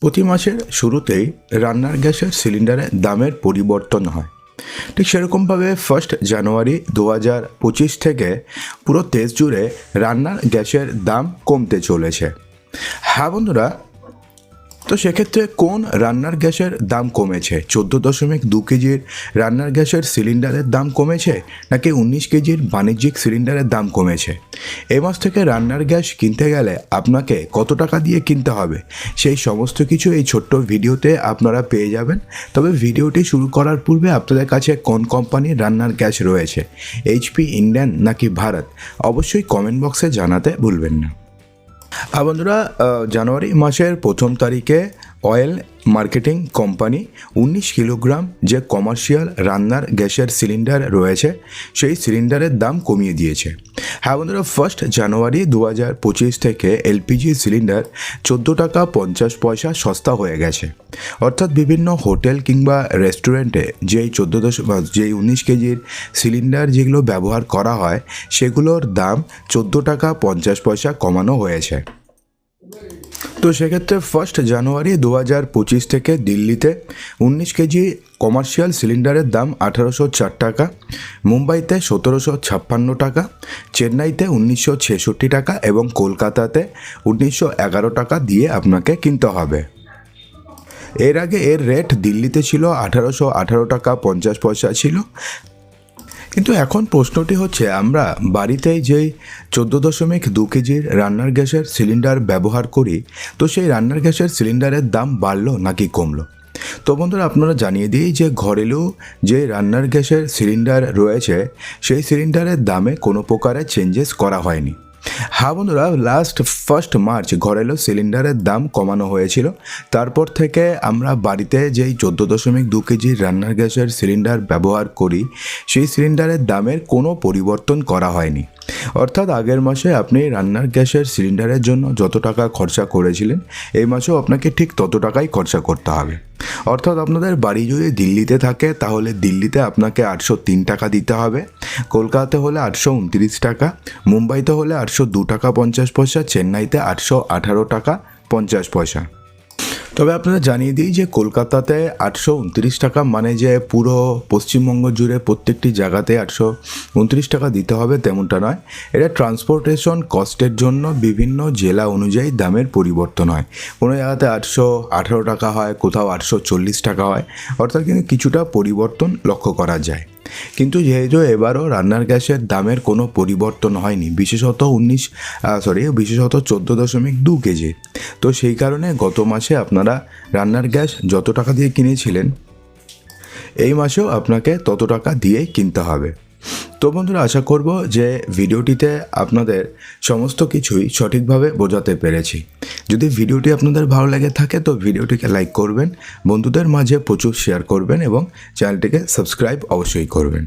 প্রতি মাসের শুরুতেই রান্নার গ্যাসের সিলিন্ডারের দামের পরিবর্তন হয়। ঠিক সেরকমভাবে ফার্স্ট জানুয়ারি দু হাজার পঁচিশ থেকে পুরো দেশ জুড়ে রান্নার গ্যাসের দাম কমতে চলেছে। হ্যাঁ বন্ধুরা তো সেক্ষেত্রে কোন রান্নার গ্যাসের দাম কমেছে? চোদ্দ দশমিক দু কেজির রান্নার গ্যাসের সিলিন্ডারের দাম কমেছে নাকি উনিশ কেজির বাণিজ্যিক সিলিন্ডারের দাম কমেছে? এ মাস থেকে রান্নার গ্যাস কিনতে গেলে আপনাকে কত টাকা দিয়ে কিনতে হবে? সেই সমস্ত কিছু এই ছোট্ট ভিডিওতে আপনারা পেয়ে যাবেন। তবে ভিডিওটি শুরু করার পূর্বে আপনাদের কাছে কোন কোম্পানির রান্নার গ্যাস রয়েছে? এইচপি ইন্ডিয়ান নাকি ভারত? অবশ্যই কমেন্ট বক্সে জানাতে ভুলবেন না। বন্ধুরা জানুয়ারি মাসের প্রথম তারিখে অয়েল মার্কেটিং কোম্পানি উনিশ কিলোগ্রাম যে কমার্শিয়াল রান্নার গ্যাসের সিলিন্ডার রয়েছে, সেই সিলিন্ডারের দাম কমিয়ে দিয়েছে। হ্যাঁ বন্ধুরা ফার্স্ট জানুয়ারি দু হাজার পঁচিশ থেকে এলপিজি সিলিন্ডার চোদ্দ টাকা পঞ্চাশ পয়সা সস্তা হয়ে গেছে। অর্থাৎ বিভিন্ন হোটেল কিংবা রেস্টুরেন্টে যেই চোদ্দ দশ, যেই উনিশ কেজির সিলিন্ডার যেগুলো ব্যবহার করা হয়, সেগুলোর দাম চোদ্দ টাকা পঞ্চাশ পয়সা কমানো হয়েছে। তো সেক্ষেত্রে ফার্স্ট জানুয়ারি দু হাজার পঁচিশ থেকে দিল্লিতে উনিশ কেজি কমার্শিয়াল সিলিন্ডারের দাম আঠারোশো চার টাকা, মুম্বাইতে সতেরোশো ছাপ্পান্ন টাকা, চেন্নাইতে উনিশশো ছেষট্টি টাকা এবং কলকাতাতে উনিশশো এগারো টাকা দিয়ে আপনাকে কিনতে হবে। এর আগে এর রেট দিল্লিতে ছিল আঠারোশো আঠারো টাকা পঞ্চাশ পয়সা ছিল কিন্তু এখন প্রশ্নটি হচ্ছে, আমরা বাড়িতে যেই চোদ্দ দশমিক দু কেজির রান্নার গ্যাসের সিলিন্ডার ব্যবহার করি, তো সেই রান্নার গ্যাসের সিলিন্ডারের দাম বাড়লো নাকি কমলো? তো বন্ধুরা, আপনারা জানিয়ে দিই যে ঘরেলু যে রান্নার গ্যাসের সিলিন্ডার রয়েছে, সেই সিলিন্ডারের দামে কোনো প্রকারের চেঞ্জেস করা হয়নি। হ্যাঁ বন্ধুরা লাস্ট ফার্স্ট মার্চ ঘরেলো সিলিন্ডারের দাম কমানো হয়েছিল। তারপর থেকে আমরা বাড়িতে যেই চোদ্দ দশমিক দু কেজি রান্নার গ্যাসের সিলিন্ডার ব্যবহার করি, সেই সিলিন্ডারের দামের কোনো পরিবর্তন করা হয়নি। অর্থাৎ আগের মাসে আপনি রান্নার গ্যাসের সিলিন্ডারের জন্য যত টাকা খরচা করেছিলেন, এই মাসেও আপনাকে ঠিক তত টাকাই খরচা করতে হবে। অর্থাৎ আপনাদের বাড়ি যদি দিল্লিতে থাকে, তাহলে দিল্লিতে আপনাকে আটশো তিন টাকা দিতে হবে, কলকাতাতে হলে আটশো উনত্রিশ টাকা, মুম্বাইতে হলে আটশো দু টাকা পঞ্চাশ পয়সা, চেন্নাইতে আটশো আঠারো টাকা পঞ্চাশ পয়সা। তবে আপনারা জানিয়ে দিই যে কলকাতাতে আটশো উনত্রিশ টাকা মানে যে পুরো পশ্চিমবঙ্গ জুড়ে প্রত্যেকটি জায়গাতে আটশো উনত্রিশ টাকা দিতে হবে তেমনটা নয়। এটা ট্রান্সপোর্টেশন কস্টের জন্য বিভিন্ন জেলা অনুযায়ী দামের পরিবর্তন হয়। কোনো জায়গাতে আটশো আঠারো টাকা হয়, কোথাও আটশো চল্লিশ টাকা হয়। অর্থাৎ কিন্তু কিছুটা পরিবর্তন লক্ষ্য করা যায়। কিন্তু যেহেতু এবারও রান্নার গ্যাসের দামের কোনো পরিবর্তন হয়নি, বিশেষত উনিশ সরি বিশেষত চোদ্দ দশমিক দু কেজি, তো সেই কারণে গত মাসে আপনারা রান্নার গ্যাস যত টাকা দিয়ে কিনেছিলেন, এই মাসেও আপনাকে তত টাকা দিয়েই কিনতে হবে। তো বন্ধুরা আশা করব যে ভিডিওটিতে আপনাদের সমস্ত কিছুই সঠিকভাবে বোঝাতে পেরেছি। যদি ভিডিওটি আপনাদের ভালো লেগে থাকে, তো ভিডিওটিকে লাইক করবেন, বন্ধুদের মাঝে প্রচুর শেয়ার করবেন এবং চ্যানেলটিকে সাবস্ক্রাইব অবশ্যই করবেন।